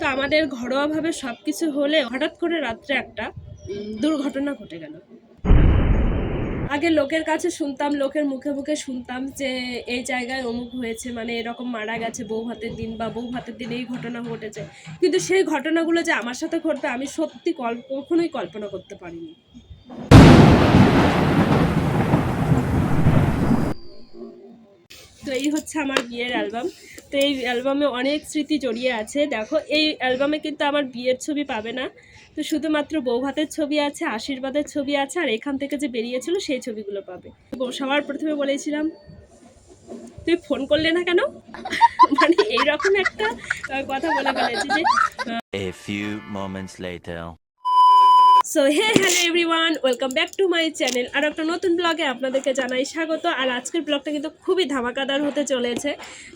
তো আমাদের ঘরোয়াভাবে সব কিছু হলে হঠাৎ করে রাত্রে একটা দুর্ঘটনা ঘটে গেল। আগে লোকের কাছে শুনতাম, লোকের মুখে মুখে শুনতাম যে এই জায়গায় অমুক হয়েছে মানে এরকম মারা গেছে, বউ ভাতের দিন বা বউ ভাতের দিন এই ঘটনা ঘটেছে। কিন্তু সেই ঘটনাগুলো যে আমার সাথে ঘটবে, আমি সত্যি কল্প কখনোই কল্পনা করতে পারিনি। তো এই হচ্ছে আমার বিয়ের অ্যালবাম। তো এই অ্যালবামে অনেক স্মৃতি জড়িয়ে আছে। দেখো, এই অ্যালবামে কিন্তু আমার বিয়ের ছবি পাবে না। তো শুধুমাত্র বৌভাতের ছবি আছে, আশীর্বাদের ছবি আছে, আর এখান থেকে যে বেরিয়েছিল সেই ছবিগুলো পাবে। সবার প্রথমে বলেছিলাম, তুই ফোন করলে না কেন? মানে এইরকম একটা কথা বলে ফেলেছি যে. So hey hello everyone welcome back to my channel আর একটা নতুন ব্লগে আপনাদেরকে জানাই স্বাগত। আর আজকের ব্লগটা কিন্তু খুবই ধামাকাদার হতে চলেছে।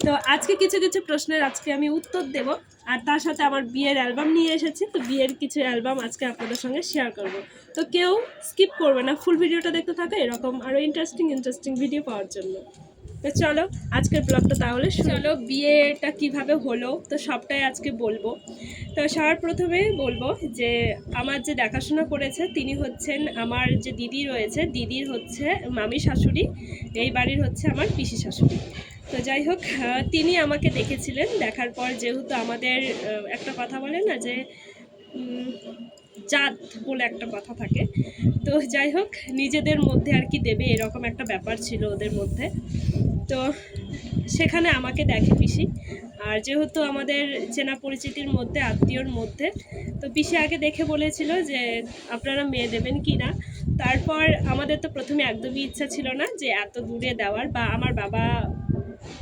তো আজকে কিছু কিছু প্রশ্নের আজকে আমি উত্তর দেব। আর তার সাথে আমার বিয়ের অ্যালবাম নিয়ে এসেছি। তো বিয়ের কিছু অ্যালবাম আজকে আপনাদের সঙ্গে শেয়ার করব। তো কেউ স্কিপ করবে না। ফুল ভিডিওটা দেখতে থাকে। এরকম আরও ইন্টারেস্টিং ইন্টারেস্টিং ভিডিও পাওয়ার জন্য। তো চলো আজকের ব্লগটা তাহলে চলো বিয়েটা কীভাবে হলো তো সবটাই আজকে বলব। তো সবার প্রথমে বলব যে আমার যে দেখাশোনা করেছে তিনি হচ্ছেন আমার যে দিদি রয়েছে দিদির হচ্ছে মামি শাশুড়ি এই বাড়ির হচ্ছে আমার পিসি শাশুড়ি। তো যাই হোক তিনি আমাকে দেখেছিলেন দেখার পর যেহেতু আমাদের একটা কথা বলে না যে জাত বলে একটা কথা থাকে। তো যাই হোক নিজেদের মধ্যে আর কি দেবে এরকম একটা ব্যাপার ছিল ওদের মধ্যে। তো সেখানে আমাকে দেখে পিসি। আর যেহেতু আমাদের চেনা পরিচিতির মধ্যে, আত্মীয়র মধ্যে, তো পিসি আগে দেখে বলেছিল যে আপনারা মেয়ে দেবেন কি না। তারপর আমাদের তো প্রথমে একদমই ইচ্ছা ছিল না যে এত দূরে দেওয়ার বা আমার বাবা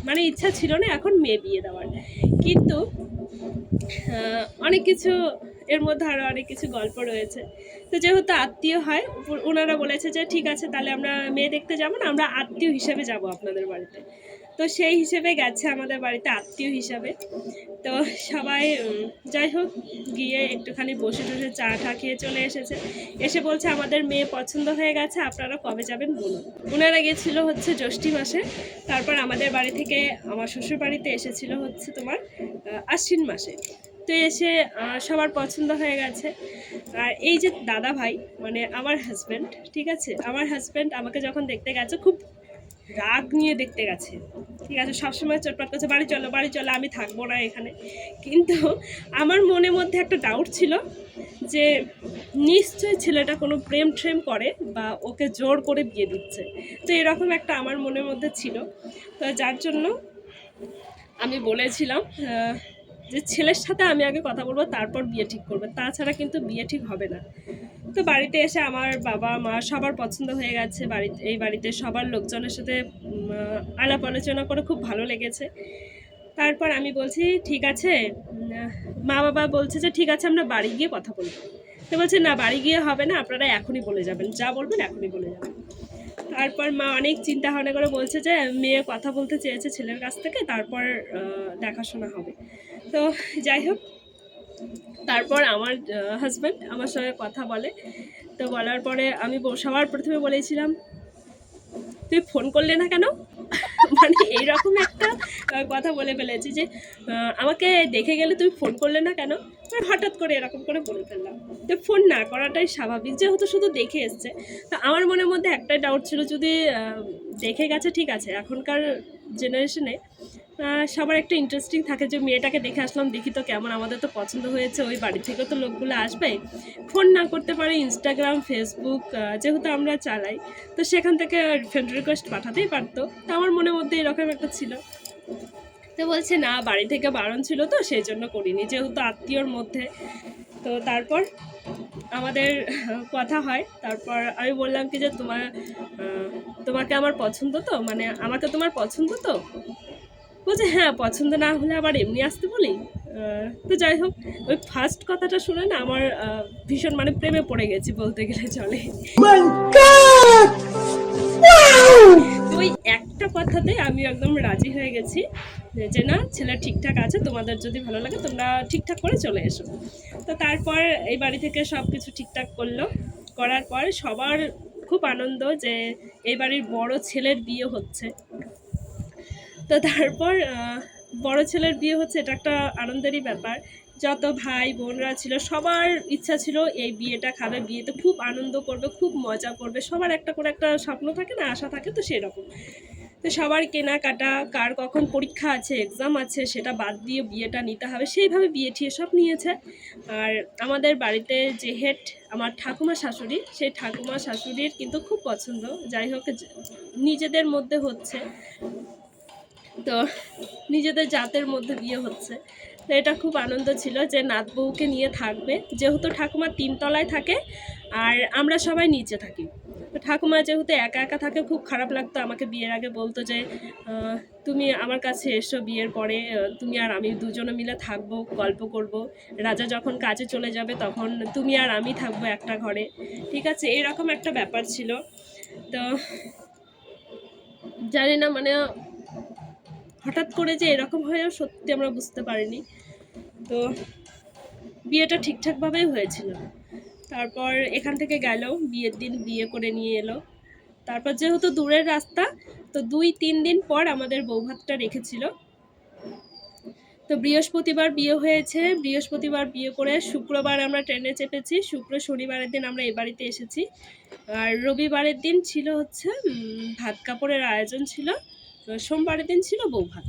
মানে ইচ্ছা ছিল না এখন মেয়ে বিয়ে দেওয়ার। কিন্তু অনেক কিছু, এর মধ্যে আরও অনেক কিছু গল্প রয়েছে। তো যেহেতু আত্মীয় হয় ওনারা বলেছে যে ঠিক আছে, তাহলে আমরা মেয়ে দেখতে যাব না, আমরা আত্মীয় হিসেবে যাব আপনাদের বাড়িতে। তো সেই হিসেবে গেছে আমাদের বাড়িতে আত্মীয় হিসাবে। তো সবাই যাই হোক, গিয়ে একটুখানি বসে টসে চা টা খেয়ে চলে এসেছে। এসে বলছে, আমাদের মেয়ে পছন্দ হয়ে গেছে, আপনারা কবে যাবেন বলুন। ওনারা গেছিল হচ্ছে জ্যৈষ্ঠী মাসে। তারপর আমাদের বাড়ি থেকে, আমার শ্বশুর বাড়িতে এসেছিল হচ্ছে তোমার, আশ্বিন মাসে। তো এসে সবার পছন্দ হয়ে গেছে। আর এই যে দাদা ভাই মানে আমার হাজব্যান্ড ঠিক আছে? আমার হাজব্যান্ড আমাকে যখন দেখতে গেছে, খুব রাগ নিয়ে দেখতে গেছে। ঠিক আছে? সবসময় চটপট করছে, বাড়ি চলো বাড়ি চলো, আমি থাকব না এখানে। কিন্তু আমার মনের মধ্যে একটা ডাউট ছিল যে, নিশ্চয়ই ছেলেটা কোনো প্রেম ট্রেম করে বা ওকে জোর করে বিয়ে দিচ্ছে। তো এরকম একটা আমার মনের মধ্যে ছিল। তো যার জন্য আমি বলেছিলাম যে ছেলের সাথে আমি আগে কথা বলব, তারপর বিয়ে ঠিক করবে। তাছাড়া কিন্তু বিয়ে ঠিক হবে না। তো বাড়িতে এসে আমার বাবা, মা সবার পছন্দ হয়ে গেছে। বাড়িতে, এই বাড়িতে সবার লোকজনের সাথে আলাপ আলোচনা করে খুব ভালো লেগেছে। তারপর আমি বলছি, ঠিক আছে। মা বাবা বলছে যে, ঠিক আছে, আমরা বাড়ি গিয়ে কথা বলব। তো বলছে, না, বাড়ি গিয়ে হবে না, আপনারা এখনই বলে যাবেন। যা বলবেন, এখনই বলে যাবেন। তারপর মা অনেক চিন্তা ভাবনা করে বলছে যে, মেয়ে কথা বলতে চেয়েছে ছেলের কাছ থেকে, তারপর দেখাশোনা হবে। তো যাই হোক, তারপর আমার হাজব্যান্ড আমার সঙ্গে কথা বলে। তো বলার পরে আমি সবার প্রথমে বলেছিলাম, তুই ফোন করলে না কেন? মানে এইরকম একটা কথা বলে ফেলেছি যে আমাকে দেখে গেলে তুমি ফোন করলে না কেন? হঠাৎ করে এরকম করে বলে ফেললাম। তো ফোন না করাটাই স্বাভাবিক, যেহেতু শুধু দেখে এসছে। তো আমার মনের মধ্যে একটাই ডাউট ছিল যদি দেখে গেছে, ঠিক আছে, এখনকার জেনারেশনে সবার একটা ইন্টারেস্টিং থাকে যে মেয়েটাকে দেখে আসলাম, দেখি তো কেমন, আমাদের তো পছন্দ হয়েছে, ওই বাড়ি থেকে তো লোকগুলো আসবে। ফোন না করতে পারে ইনস্টাগ্রাম ফেসবুক যেহেতু আমরা চালাই, তো সেখান থেকে ফ্রেন্ড রিকোয়েস্ট পাঠাতেই পারতো। তো আমার মনের মধ্যে এরকম একটা ছিল। তো বলছে, না, বাড়ি থেকে বারণ ছিল তো সেই জন্য করিনি, যেহেতু আত্মীয়র মধ্যে। তো তারপর আমাদের কথা হয়। তারপর আমি বললাম কি যে তোমার তোমাকে আমার পছন্দ তো? মানে আমাকে তোমার পছন্দ তো? বলছে হ্যাঁ পছন্দ না হলে আবার এমনি আসতে বলি? তো যাই হোক, ওই ফার্স্ট কথাটা শুনে না আমার ভীষণ মানে প্রেমে পড়ে গেছি বলতে গেলে চলে। ওই একটা কথাতে আমি একদম রাজি হয়ে গেছি যে না, ছেলে ঠিকঠাক আছে, তোমাদের যদি ভালো লাগে, তোমরা ঠিকঠাক করে চলে এসো। তো তারপর এই বাড়ি থেকে সব কিছু ঠিকঠাক করল। করার পর সবার খুব আনন্দ যে, এই বাড়ির বড় ছেলের বিয়ে হচ্ছে। তো তারপর বড় ছেলের বিয়ে হচ্ছে, এটা একটা আনন্দেরই ব্যাপার। যত ভাই বোনরা ছিল, সবার ইচ্ছা ছিল এই বিয়েটা খাবে। বিয়েতে খুব আনন্দ করবে, খুব মজা করবে। সবার একটা করে একটা স্বপ্ন থাকে না, আশা থাকে, তো সেরকম। তো সবার কেনাকাটা, কার কখন পরীক্ষা আছে এক্সাম আছে, সেটা বাদ দিয়ে বিয়েটা নিতে হবে। সেইভাবে বিয়ে ঠিয়ে সব নিয়েছে। আর আমাদের বাড়িতে যে হেড আমার ঠাকুমা শাশুড়ি, সেই ঠাকুমা শাশুড়ির কিন্তু খুব পছন্দ। যাই হোক, নিজেদের মধ্যে হচ্ছে। তো নিজেদের জাতের মধ্যে বিয়ে হচ্ছে। তো এটা খুব আনন্দ ছিল যে নাত বউকে নিয়ে থাকবে। যেহেতু ঠাকুমা তিনতলায় থাকে আর আমরা সবাই নিচে থাকি। তো ঠাকুমা যেহেতু একা একা থাকে, খুব খারাপ লাগতো আমাকে বিয়ের আগে বলতো যে তুমি আমার কাছে এসো বিয়ের পরে, তুমি আর আমি দুজনে মিলে থাকব, গল্প করব। রাজা যখন কাজে চলে যাবে তখন তুমি আর আমি থাকব একটা ঘরে। ঠিক আছে, এরকম একটা ব্যাপার ছিল। তো জানি না মানে হঠাৎ করে যে এরকম হয়েও সত্যি আমরা বুঝতে পারিনি। তো বিয়েটা ঠিকঠাকভাবেই হয়েছিল। তারপর এখান থেকে গেল, বিয়ের দিন বিয়ে করে নিয়ে এলো। তারপর যেহেতু দূরের রাস্তা, তো দুই তিন দিন পর আমাদের বৌভাতটা রেখেছিল। তো বৃহস্পতিবার বিয়ে হয়েছে। বৃহস্পতিবার বিয়ে করে শুক্রবার আমরা ট্রেনে চেপেছি। শুক্র শনিবারের দিন আমরা এ বাড়িতে এসেছি। আর রবিবারের দিন ছিল হচ্ছে ভাত কাপড়ের আয়োজন ছিল। সোমবারের দিন ছিল বউ ভাত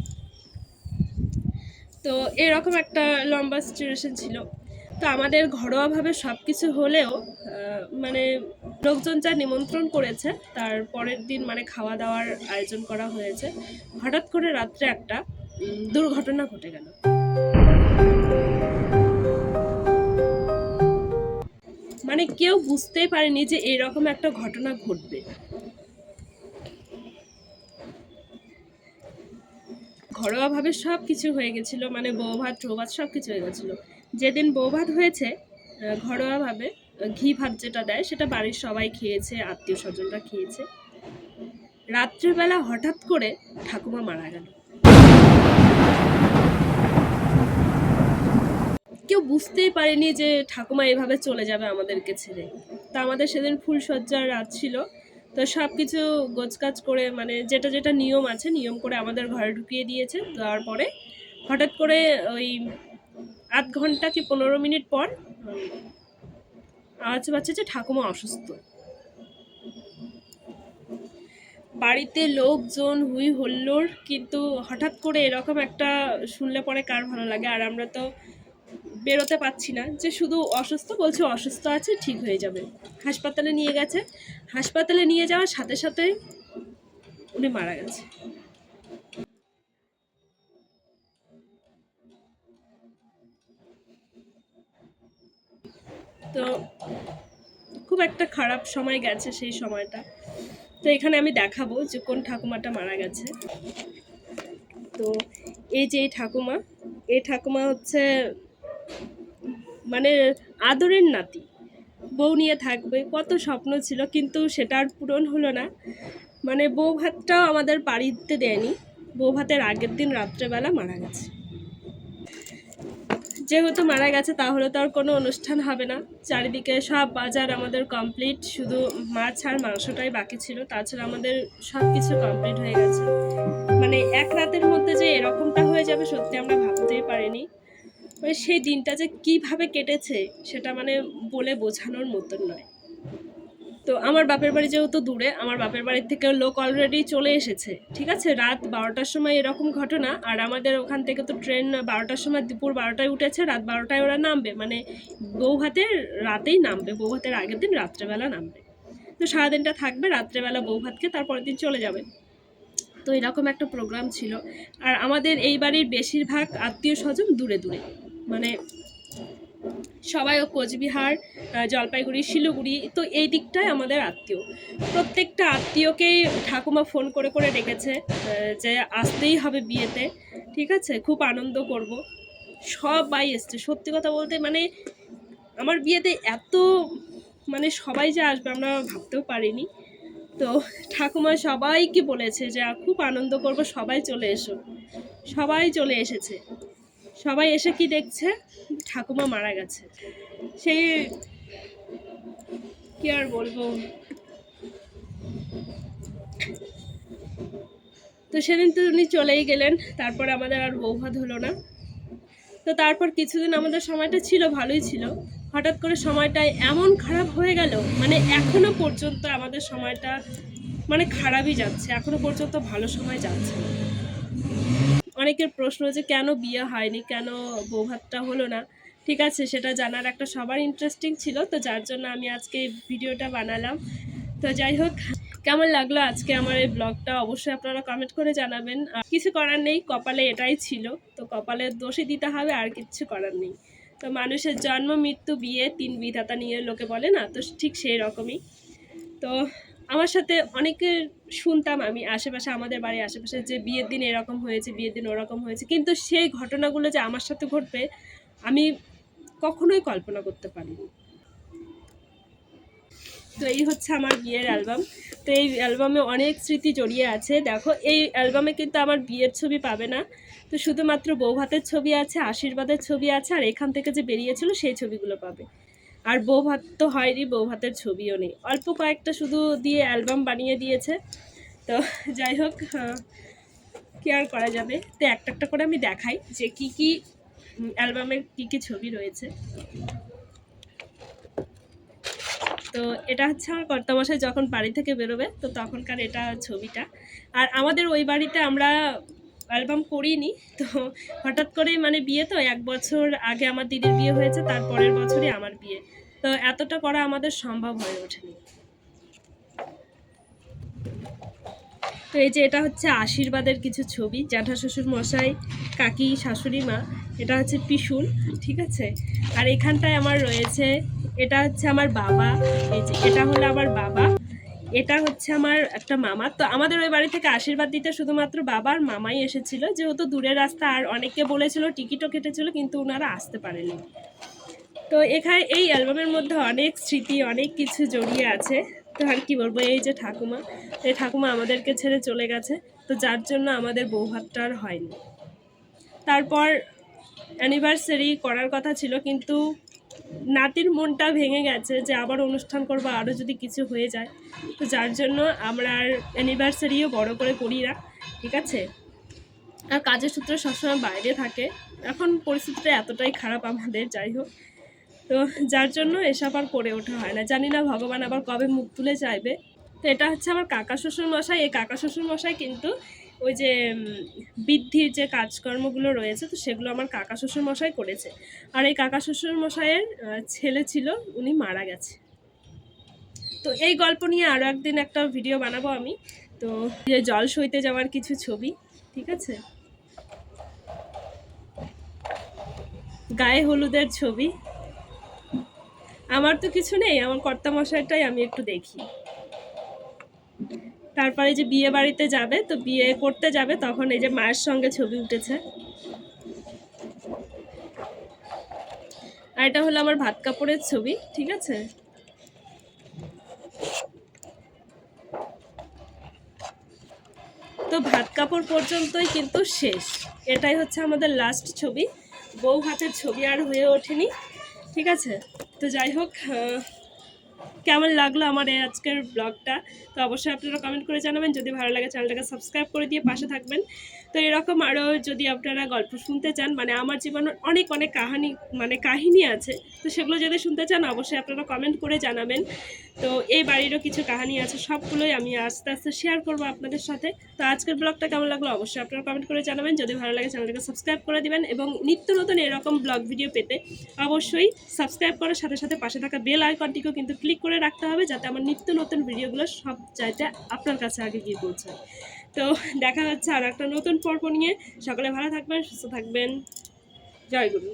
তো এরকম একটা লম্বা সিচুয়েশন ছিল। তো আমাদের ঘরোয়াভাবে সব কিছু হলেও মানে লোকজন যা নিমন্ত্রণ করেছে, তার পরের দিন মানে খাওয়া দাওয়ার আয়োজন করা হয়েছে। হঠাৎ করে রাত্রে একটা দুর্ঘটনা ঘটে গেল। মানে কেউ বুঝতেই পারেনি যে এরকম একটা ঘটনা ঘটবে। ঘরোয়াভাবে সব কিছু হয়ে গেছিল মানে বৌভাত টোভাত সব কিছু হয়ে গেছিল। যেদিন বউ ভাত হয়েছে ঘরোয়াভাবে ঘি ভাত যেটা দেয়, সেটা বাড়ির সবাই খেয়েছে, আত্মীয় স্বজনরা খেয়েছে। রাত্রেবেলা হঠাৎ করে ঠাকুমা মারা গেল। কেউ বুঝতেই পারেনি যে ঠাকুমা এভাবে চলে যাবে আমাদেরকে ছেড়ে। তা আমাদের সেদিন ফুলসজ্জার রাত ছিল। তো সব কিছু গোছকাজ করে মানে যেটা যেটা নিয়ম আছে, নিয়ম করে আমাদের ঘরে ঢুকিয়ে দিয়েছে। তারপরে হঠাৎ করে ওই আধ ঘণ্টা কি পনেরো মিনিট পর আওয়াজ পাচ্ছে যে ঠাকুমা অসুস্থ। বাড়িতে লোকজন, হুই হল্লোড়, কিন্তু হঠাৎ করে এরকম একটা শুনলে পরে কার ভালো লাগে? আর আমরা তো বেরোতে পাচ্ছি না যে শুধু অসুস্থ বলছে, অসুস্থ আছে, ঠিক হয়ে যাবে। হাসপাতালে নিয়ে গেছে। হাসপাতালে নিয়ে যাওয়ার সাথে সাথে উনি মারা গেছে। তো খুব একটা খারাপ সময় গেছে সেই সময়টা। তো এখানে আমি দেখাবো যে কোন ঠাকুমাটা মারা গেছে। তো এই যে এই ঠাকুমা এই ঠাকুমা হচ্ছে মানে আদরের নাতি। বউ নিয়ে থাকবে, কত স্বপ্ন ছিল, কিন্তু সেটা আর পূরণ হলো না। মানে বউ ভাতটাও আমাদের বাড়িতে দেয়নি। বউ ভাতের আগের দিন রাত্রেবেলা মারা গেছে। যেহেতু মারা গেছে, তাহলে তো আর কোনো অনুষ্ঠান হবে না। চারিদিকে সব বাজার আমাদের কমপ্লিট শুধু মাছ আর মাংসটাই বাকি ছিল। তাছাড়া আমাদের সব কিছু কমপ্লিট হয়ে গেছে। মানে এক রাতের মধ্যে যে এরকমটা হয়ে যাবে, সত্যি আমরা ভাবতেই পারিনি। মানে সেই দিনটা যে কীভাবে কেটেছে, সেটা মানে বলে বোঝানোর মতন নয়। তো আমার বাপের বাড়ি যেহেতু দূরে, আমার বাপের বাড়ির থেকে লোক অলরেডি চলে এসেছে, ঠিক আছে? রাত বারোটার সময় এরকম ঘটনা, আর আমাদের ওখান থেকে তো ট্রেন বারোটার সময় দুপুর বারোটায় উঠেছে, রাত বারোটায় ওরা নামবে। মানে বৌভাতের রাতেই নামবে, বৌভাতের আগের দিন রাত্রেবেলা নামবে। তো সারাদিনটা থাকবে রাত্রেবেলা বৌভাতকে, তারপরের দিন চলে যাবে। তো এরকম একটা প্রোগ্রাম ছিল। আর আমাদের এই বাড়ির বেশিরভাগ আত্মীয় স্বজন দূরে দূরে মানে সবাই ও কোচবিহার জলপাইগুড়ি, শিলিগুড়ি, তো এই দিকটায় আমাদের আত্মীয়। প্রত্যেকটা আত্মীয়কেই ঠাকুমা ফোন করে করে ডেকেছে যে আসতেই হবে বিয়েতে, ঠিক আছে? খুব আনন্দ করব। সবাই এসছে। সত্যি কথা বলতে মানে আমার বিয়েতে এত মানে সবাই যে আসবে আমরা ভাবতেও পারিনি। তো ঠাকুমা সবাইকে বলেছে যে খুব আনন্দ করব, সবাই চলে এসো। সবাই চলে এসেছে। সবাই এসে কি দেখছে? ঠাকুমা মারা গেছে। সেই কি আর বলব? তো সেদিন তো উনি চলেই গেলেন, তারপর আমাদের আর বৌভাত হলো না। তো তারপর কিছুদিন আমাদের সময়টা ছিল, ভালোই ছিল। হঠাৎ করে সময়টা এমন খারাপ হয়ে গেল মানে এখনও পর্যন্ত আমাদের সময়টা মানে খারাপই যাচ্ছে, এখনও পর্যন্ত ভালো সময় যাচ্ছে না। অনেকের প্রশ্ন যে কেন বিয়ে হয়নি, কেন বৌভাতটা হলো না? ঠিক আছে, সেটা জানার একটা সবার ইন্টারেস্টিং ছিল, তো যার জন্য আমি আজকে ভিডিওটা বানালাম। তো যাই হোক, কেমন লাগল আজকে আমার এই ব্লগটা অবশ্যই আপনারা কমেন্ট করে জানাবেন। কিছু করার নেই, কপালে এটাই ছিল। তো কপালের দোষই দিতে হবে, আর কিচ্ছু করার নেই। তো মানুষের জন্ম, মৃত্যু, বিয়ে, তিন বিধাতা নিয়ে লোকে বলে না, তো ঠিক সেই রকমই। তো আমার সাথে অনেকে শুনতাম আমি আশেপাশে, আমাদের বাড়ির আশেপাশে যে বিয়ের দিন এরকম হয়েছে, বিয়ের দিন ওরকম হয়েছে। কিন্তু সেই ঘটনাগুলো যে আমার সাথে ঘটবে, আমি কখনোই কল্পনা করতে পারিনি। তো এই হচ্ছে আমার বিয়ের অ্যালবাম। তো এই অ্যালবামে অনেক স্মৃতি জড়িয়ে আছে। দেখো, এই অ্যালবামে কিন্তু আমার বিয়ের ছবি পাবে না। তো শুধুমাত্র বৌভাতের ছবি আছে, আশীর্বাদের ছবি আছে, আর এখান থেকে যে বেরিয়েছিল, সেই ছবিগুলো পাবে। আর বউ ভাত তো হয়নি, বউ ভাতের ছবিও নেই। অল্প কয়েকটা শুধু দিয়ে অ্যালবাম বানিয়ে দিয়েছে। তো যাই হোক কি আর করা যাবে? তো একটা একটা করে আমি দেখাই যে কি কি অ্যালবামের কি কি ছবি রয়েছে। তো এটা হচ্ছে আমার কর্তামশাই যখন বাড়ি থেকে বেরোবে, তো তখনকার এটা ছবিটা। আর আমাদের ওই বাড়িতে আমরা অ্যালবাম করিনি, তো হঠাৎ করেই মানে বিয়ে তো এক বছর আগে আমার দিদির বিয়ে হয়েছে তার পরের বছরই আমার বিয়ে। তো এতটা করা আমাদের সম্ভব হয়ে ওঠেনি। তো এই যে এটা হচ্ছে আশীর্বাদের কিছু ছবি, জ্যাঠা শ্বশুর মশাই, কাকি, শাশুড়ি মা, এটা হচ্ছে পিসুল ঠিক আছে? আর এখানটায় আমার রয়েছে, এটা হচ্ছে আমার বাবা, এই যে এটা হলো আমার বাবা। এটা হচ্ছে আমার একটা মামা। তো আমাদের ওই বাড়ি থেকে আশীর্বাদ দিতে শুধুমাত্র বাবার মামাই এসেছিল। যেহেতু দূরের রাস্তা, আর অনেকে বলেছিল, টিকিটও কেটেছিল, কিন্তু ওনারা আসতে পারেনি। তো এখানে এই অ্যালবামের মধ্যে অনেক স্মৃতি, অনেক কিছু জড়িয়ে আছে। তো আর কি বলব, এই যে ঠাকুমা, এই ঠাকুমা আমাদেরকে ছেড়ে চলে গেছে। তো যার জন্য আমাদের বৌভাতটা আর হয়নি। তারপর অ্যানিভার্সারি করার কথা ছিল, কিন্তু নাতির মনটা ভেঙে গেছে যে আবার অনুষ্ঠান করব, আরও যদি কিছু হয়ে যায়। তো যার জন্য আমরা আর অ্যানিভার্সারিও বড় করে করি না, ঠিক আছে? আর কাজের সূত্রে সবসময় বাইরে থাকে। এখন পরিস্থিতিটা এতটাই খারাপ আমাদের, যাই হোক। তো যার জন্য এসব আর করে ওঠা হয় না। জানি না ভগবান আবার কবে মুখ তুলে চাইবে। তো এটা হচ্ছে আমার কাকা শ্বশুর মশাই এই কাকা শ্বশুর মশাই কিন্তু ওই যে বৃদ্ধির যে কাজকর্মগুলো রয়েছে, তো সেগুলো আমার কাকা শ্বশুর মশাই করেছে। আর এই কাকা শ্বশুর মশাইয়ের ছেলে ছিল, উনি মারা গেছে। তো এই গল্প নিয়ে আরও একদিন একটা ভিডিও বানাবো আমি। তো যে জল সইতে যাওয়ার কিছু ছবি, ঠিক আছে? গায়ে হলুদের ছবি। আমার তো কিছু নেই, আমার কর্তা মশাইটাই আমি একটু দেখি। তারপরে যে বিয়ে বাড়িতে যাবে, তো বিয়ে করতে যাবে, তখন এই যে মায়ের সঙ্গে ছবি উঠেছে। আর এটা হলো আমার ভাত কাপড়ের ছবি, ঠিক আছে? তো ভাত কাপড় পর্যন্তই কিন্তু শেষ। এটাই হচ্ছে আমাদের লাস্ট ছবি। বউ হাতের ছবি আর হয়ে ওঠেনি, ঠিক আছে? তো যাই হোক কেমন লাগল আমার এই আজকের ব্লগটা তো অবশ্যই আপনারা কমেন্ট করে জানাবেন। যদি ভালো লাগে, চ্যানেলটাকে সাবস্ক্রাইব করে দিয়ে পাশে থাকবেন। তো এরকম আরও যদি আপনারা গল্প শুনতে চান মানে আমার জীবনের অনেক অনেক কাহানি মানে কাহিনী আছে, তো সেগুলো যদি শুনতে চান, অবশ্যই আপনারা কমেন্ট করে জানাবেন। তো এই বাড়িরও কিছু কাহিনী আছে, সবগুলোই আমি আস্তে আস্তে শেয়ার করব আপনাদের সাথে। তো আজকের ব্লগটা কেমন লাগল, অবশ্যই আপনারা কমেন্ট করে জানাবেন। যদি ভালো লাগে চ্যানেলটাকে সাবস্ক্রাইব করে দিবেন এবং নিত্য নতুন এরকম ব্লগ ভিডিও পেতে অবশ্যই সাবস্ক্রাইব করার সাথে সাথে পাশে থাকা বেল আইকনটিকেও কিন্তু ক্লিক করে রাখতে হবে, যাতে আমার নিত্য নতুন ভিডিওগুলো সব চাইতে আপনার কাছে আগে গিয়ে পৌঁছায়। তো দেখা হচ্ছে আর একটা নতুন পর্ব নিয়ে। সকলে ভালো থাকবেন, সুস্থ থাকবেন। জয় গুরু।